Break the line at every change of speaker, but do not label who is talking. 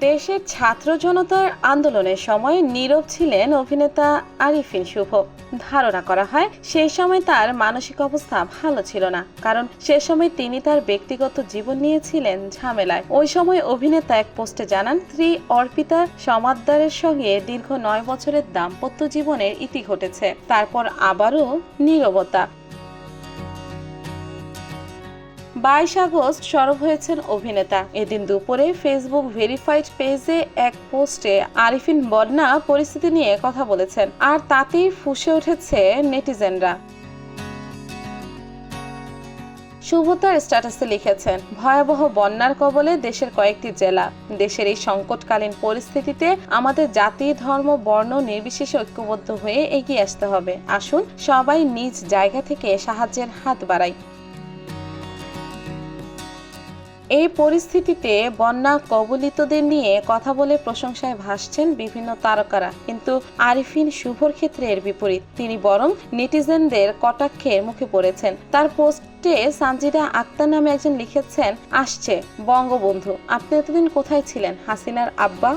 দেশের ছাত্র জনতার আন্দোলনের সময় নীরব ছিলেন অভিনেতা আরিফিন শুভ। ধারণা করা হয়, সেই সময় তার মানসিক অবস্থা ভালো ছিল না। কারণ সে সময় তিনি তার ব্যক্তিগত জীবন নিয়েছিলেন ঝামেলায়। ওই সময় অভিনেতা এক পোস্টে জানান, স্ত্রী অর্পিতা সমাদ্দারের সঙ্গে দীর্ঘ নয় বছরের দাম্পত্য জীবনের ইতি ঘটেছে। তারপর আবারও নীরবতা। বাইশ আগস্ট সরব হয়েছেন অভিনেতা। এদিন দুপুরে ফেসবুক ভেরিফাইড পেজে এক পোস্টে আরিফিন বন্যা পরিস্থিতি নিয়ে কথা বলেছেন, আর তাতেই ফুসে উঠেছে নেটিজেনরা। শুভতার স্ট্যাটাসে লিখেছেন, ভয়াবহ বন্যার কবলে দেশের কয়েকটি জেলা। দেশের এই সংকটকালীন পরিস্থিতিতে আমাদের জাতি, ধর্ম, বর্ণ নির্বিশেষে ঐক্যবদ্ধ হয়ে এগিয়ে আসতে হবে। আসুন সবাই নিজ জায়গা থেকে সাহায্যের হাত বাড়াই। এই পরিস্থিতিতে বন্যা কবলিতদের নিয়ে কথা বলে প্রশংসায় ভাসছেন বিভিন্ন তারকারা। কিন্তু আরিফিন শুভর ক্ষেত্রে এর বিপরীত। তিনি বরং নেটিজেনদের কটাক্ষের মুখে পড়েছেন। তার পোস্টে সানজিদা আক্তার নামে একজন লিখেছেন, আসছে বঙ্গবন্ধু। আপনি এতদিন কোথায় ছিলেন? হাসিনার আব্বা?